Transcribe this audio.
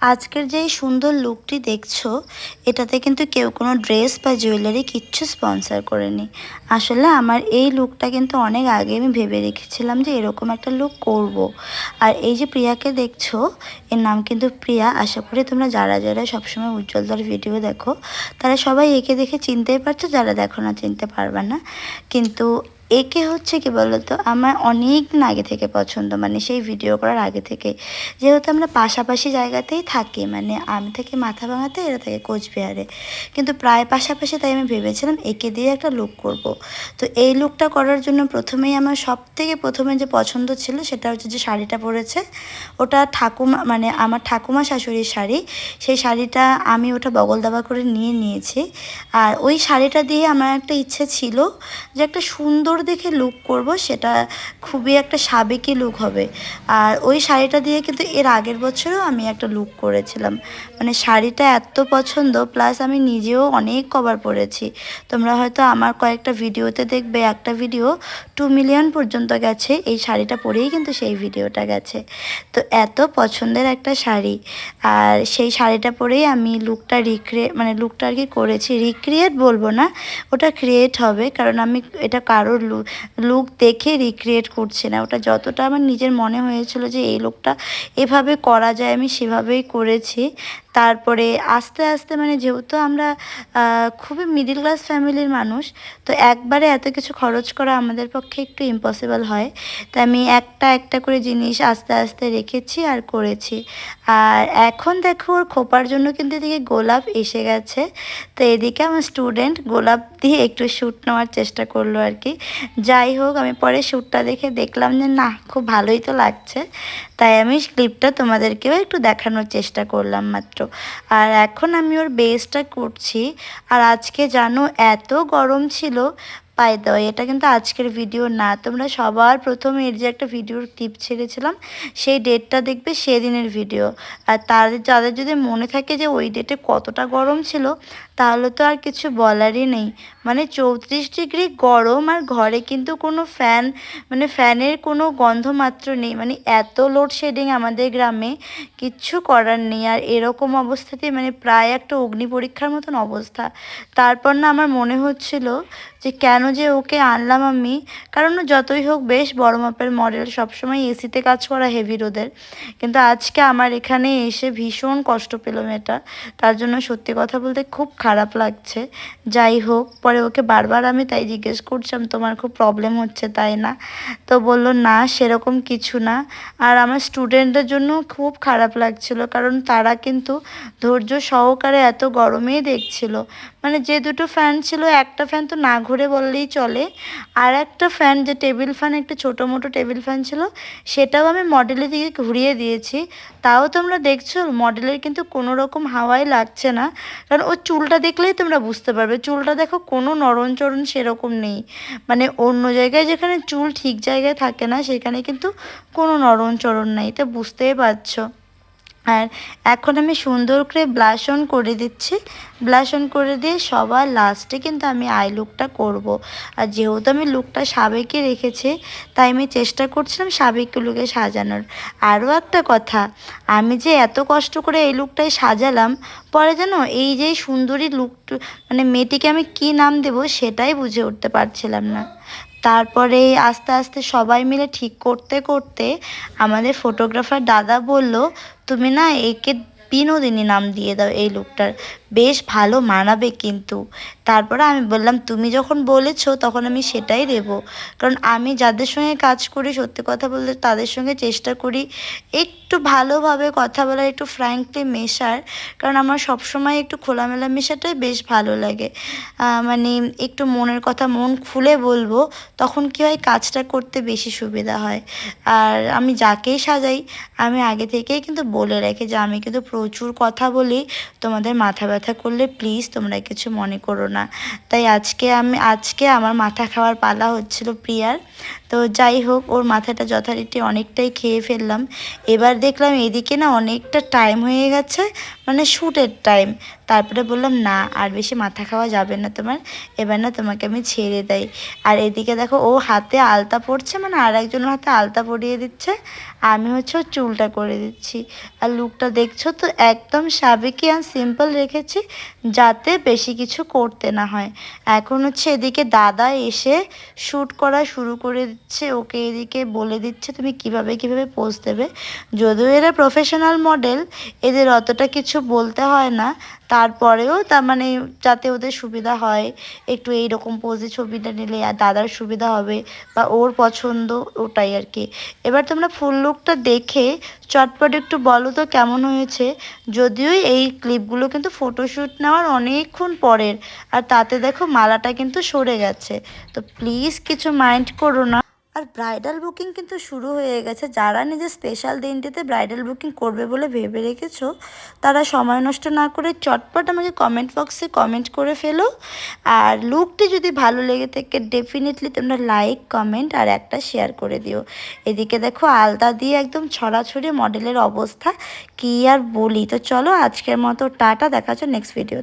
আজকের যে সুন্দর লুকটি দেখছ, এটাতে কিন্তু কেউ কোনো ড্রেস বা জুয়েলারি কিচ্ছু স্পন্সর করেনি। আসলে আমার এই লুকটা কিন্তু অনেক আগে আমি ভেবে রেখেছিলাম যে এরকম একটা লুক করব। আর এই যে প্রিয়াকে দেখছ, এর নাম কিন্তু প্রিয়া। আশা করি তোমরা যারা যারা সবসময় উজ্জ্বলদার ভিডিও দেখো, তারা সবাই একে দেখে চিনতেই পারছ, যারা দেখো না চিনতে পারবে না। কিন্তু একে হচ্ছে কি বলতো, আমার অনেক দিন আগে থেকে পছন্দ মানে সেই ভিডিও করার আগে থেকে। যেহেতু আমরা পাশাপাশি জায়গাতেই থাকি মানে আমি থেকে মাথা ভাঙাতে এরা থাকে কোচবিহারে। কিন্তু প্রায় পাশাপাশি তাই আমি ভেবেছিলাম একে দিয়ে একটা লুক করব। তো এই লুকটা করার জন্য প্রথমেই আমার সব থেকে প্রথমে যে পছন্দ ছিল সেটা হচ্ছে যে শাড়িটা পরেছে। ওটা ঠাকুমা মানে আমার ঠাকুমা শাশুড়ির শাড়ি। সেই শাড়িটা আমি ওটা বগল দাবা করে নিয়ে নিয়েছি। আর ওই শাড়িটা দিয়ে আমার একটা ইচ্ছে ছিল যে একটা সুন্দর দেখে লুক করব, সেটা খুবই একটা সাবেকি লুক হবে। আর ওই শাড়িটা দিয়ে কিন্তু এর আগের বছরও আমি একটা লুক করেছিলাম। মানে শাড়িটা এত পছন্দ প্লাস আমি নিজেও অনেক কভার পরেছি। তোমরা হয়তো আমার কয়েকটা ভিডিওতে দেখবে, একটা ভিডিও টু মিলিয়ন পর্যন্ত গেছে, এই শাড়িটা পরেই কিন্তু সেই ভিডিওটা গেছে। তো এত পছন্দের একটা শাড়ি। আর সেই শাড়িটা পরেই আমি লুকটা রিক্রিয়েট মানে লুকটা আর কি করেছি। রিক্রিয়েট বলব না, ওটা ক্রিয়েট হবে, কারণ আমি, এটা কারোর লুক দেখে রিক্রিয়েট করছে না। ওটা যতটা আমার নিজের মনে হয়েছিল যে, এই লোকটা এভাবে করা যায়, আমি সেভাবেই করেছি। তারপরে আস্তে আস্তে মানে যেহেতু আমরা খুবই মিডিল ক্লাস ফ্যামিলির মানুষ, তো একবারে এত কিছু খরচ করা আমাদের পক্ষে একটু ইম্পসিবল হয়। তাই আমি একটা একটা করে জিনিস আস্তে আস্তে রেখেছি আর করেছি। আর এখন দেখো ওর খোপার জন্য কিন্তু এদিকে গোলাপ এসে গেছে। তো এদিকে আমার স্টুডেন্ট গোলাপ দিয়ে একটু শ্যুট নেওয়ার চেষ্টা করল আর কি। যাই হোক, আমি পরে শ্যুটটা দেখে দেখলাম যে না, খুব ভালোই তো লাগছে। তাই আমি ক্লিপটা তোমাদেরকেও একটু দেখানোর চেষ্টা করলাম মাত্র। আর এখন আমি ওর বেসটা করছি। আর আজকে জানো এত গরম ছিল। পাই দেওয়া এটা কিন্তু আজকের ভিডিও না। তোমরা সবার প্রথমে এর যে একটা ভিডিওর ক্লিপ ছেড়েছিলাম, সেই ডেটটা দেখবে সেদিনের ভিডিও আর তাদের, যাদের যদি মনে থাকে যে ওই ডেটে কতটা গরম ছিল তাহলে তো আর কিছু বলারই নেই। মানে চৌত্রিশ ডিগ্রি গরম আর ঘরে কিন্তু কোনো ফ্যান মানে ফ্যানের কোনো গন্ধ মাত্র নেই। মানে এত লোডশেডিং আমাদের গ্রামে, কিচ্ছু করার নেই। আর এরকম অবস্থাতে মানে প্রায় একটা অগ্নি পরীক্ষার মতন অবস্থা। তারপর না আমার মনে হচ্ছিল যে কেন যে ওকে আনলাম আমি, কারণ যতই হোক বেশ বড় মাপের মডেল সবসময় এসিতে কাজ করা হেভি রোদের। কিন্তু আজকে আমার এখানে এসে ভীষণ কষ্ট পেল মেয়েটা। তার জন্য সত্যি কথা বলতে খুব খারাপ লাগছে। যাই হোক, পরে ওকে বারবার আমি তাই জিজ্ঞেস করছিলাম, তোমার খুব প্রবলেম হচ্ছে, তাই না? তো বলল, না, সেরকম কিছু না। আর আমার স্টুডেন্টদের জন্য খুব খারাপ লাগছিল, কারণ তারা কিন্তু ধৈর্য সহকারে এত গরমেই দেখছিল। মানে যে দুটো ফ্যান ছিল, একটা ফ্যান তো না ঘুরে বললেই চলে। আর একটা ফ্যান যে টেবিল ফ্যান একটা ছোটো মোটো টেবিল ফ্যান ছিল, সেটাও আমি মডেলের দিকে ঘুরিয়ে দিয়েছি। তাও তোমরা দেখছ মডেলের কিন্তু কোনো রকম হাওয়াই লাগছে না। কারণ ও চুলটা দেখলেই তোমরা বুঝতে পারবে। চুলটা দেখো, কোনো নরম চরণ সেরকম নেই। মানে অন্য জায়গায় যেখানে চুল ঠিক জায়গায় থাকে না, সেখানে কিন্তু কোনো নরম চরণ নেই। তো বুঝতেই পারছ। আর এখন আমি সুন্দর করে ব্লাশ অন করে দিচ্ছি। ব্লাশ অন করে দিয়ে সবার লাস্টে কিন্তু আমি আই লুকটা করব। আর যেহেতু আমি লুকটা সাবেকে রেখেছি, তাই আমি চেষ্টা করছিলাম সাবেক লুকে সাজানোর। আরও একটা কথা, আমি যে এত কষ্ট করে এই লুকটাই সাজালাম, পরে যেন এই যে সুন্দরী লুক মানে মেয়েটিকে আমি কি নাম দেব সেটাই বুঝে উঠতে পারছিলাম না। তারপরে আস্তে আস্তে সবাই মিলে ঠিক করতে করতে আমাদের ফটোগ্রাফার দাদা বলল, তুমি না একে বিনোদিনী নাম দিয়ে দাও এই লুকটার বেশ ভালো মানাবে কিন্তু। তারপরে আমি বললাম, তুমি যখন বলেছ, তখন আমি সেটাই দেবো। কারণ আমি যাদের সঙ্গে কাজ করি, সত্যি কথা বলতে তাদের সঙ্গে চেষ্টা করি একটু ভালোভাবে কথা বলার, একটু ফ্র্যাঙ্কলি মেশার। কারণ আমার সবসময় একটু খোলামেলা মেশাটাই বেশ ভালো লাগে। মানে একটু মনের কথা মন খুলে বলব, তখন কী হয় কাজটা করতে বেশি সুবিধা হয়। আর আমি যাকেই সাজাই, আমি আগে থেকেই কিন্তু বলে রাখি যে, আমি কিন্তু প্রচুর কথা বলি, তোমাদের মাথা ব্যথা করলে প্লিজ তোমরা কিছু মনে করো না। তাই আজকে আমি, আজকে আমার মাথা খাওয়ার পালা হচ্ছিল প্রিয়ার। তো যাই হোক, ওর মাথাটা যথারীতি অনেকটাই খেয়ে ফেললাম। এবার দেখলাম এদিকে না অনেকটা টাইম হয়ে গেছে মানে শ্যুটের টাইম তারপরে বললাম, না, আর বেশি মাথা খাওয়া যাবে না তোমার। এবার না তোমাকে আমি ছেড়ে দেই। আর এদিকে দেখো, ও হাতে আলতা পড়ছে মানে আর একজনের হাতে আলতা পরিয়ে দিচ্ছে। আমি হচ্ছে ওর চুলটা করে দিচ্ছি। আর লুকটা দেখছ তো, একদম সাবেকি আর সিম্পল রেখেছি, যাতে বেশি কিছু করতে না হয়। এখন হচ্ছে এদিকে দাদা এসে শ্যুট করা শুরু করে দিচ্ছে। ওকে এদিকে বলে দিচ্ছে, তুমি কীভাবে কীভাবে পোজ দেবে? যদিও এরা প্রফেশনাল মডেল এদের অতটা কিছু বলতে হয় না। তারপরেও তার মানে যাতে ওদের সুবিধা হয়, একটু এই রকম পোজে ছবিটা নিলে আর দাদার সুবিধা হবে বা ওর পছন্দ ওটাই আর কি। এবার তোমরা ফুল লুকটা দেখে চটপট একটু বলো তো কেমন হয়েছে? যদিও এই ক্লিপগুলো কিন্তু ফটোশ্যুট নেওয়ার অনেকক্ষণ পরের, আর তাতে দেখো মালাটা কিন্তু সরে গেছে। তো প্লিজ কিছু মাইন্ড করো না। আর ব্রাইডাল বুকিং কিন্তু শুরু হয়ে গেছে। যারা নিজের স্পেশাল দিনটিতে ব্রাইডাল বুকিং করবে বলে ভেবে রেখেছো, তারা সময় নষ্ট না করে চটপট আমাকে কমেন্ট বক্সে কমেন্ট করে ফেলো। আর লুকটি যদি ভালো লেগে থাকে ডেফিনেটলি তোমরা লাইক কমেন্ট আর একটা শেয়ার করে দিও। এদিকে দেখো, আলতা দিয়ে একদম ছড়াছড়ি মডেলের অবস্থা, কি আর বলি? তো চলো আজকের মতো টাটা, দেখা নেক্সট ভিডিও